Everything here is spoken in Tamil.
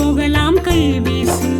கோயிலுக்கு கை கைவீசு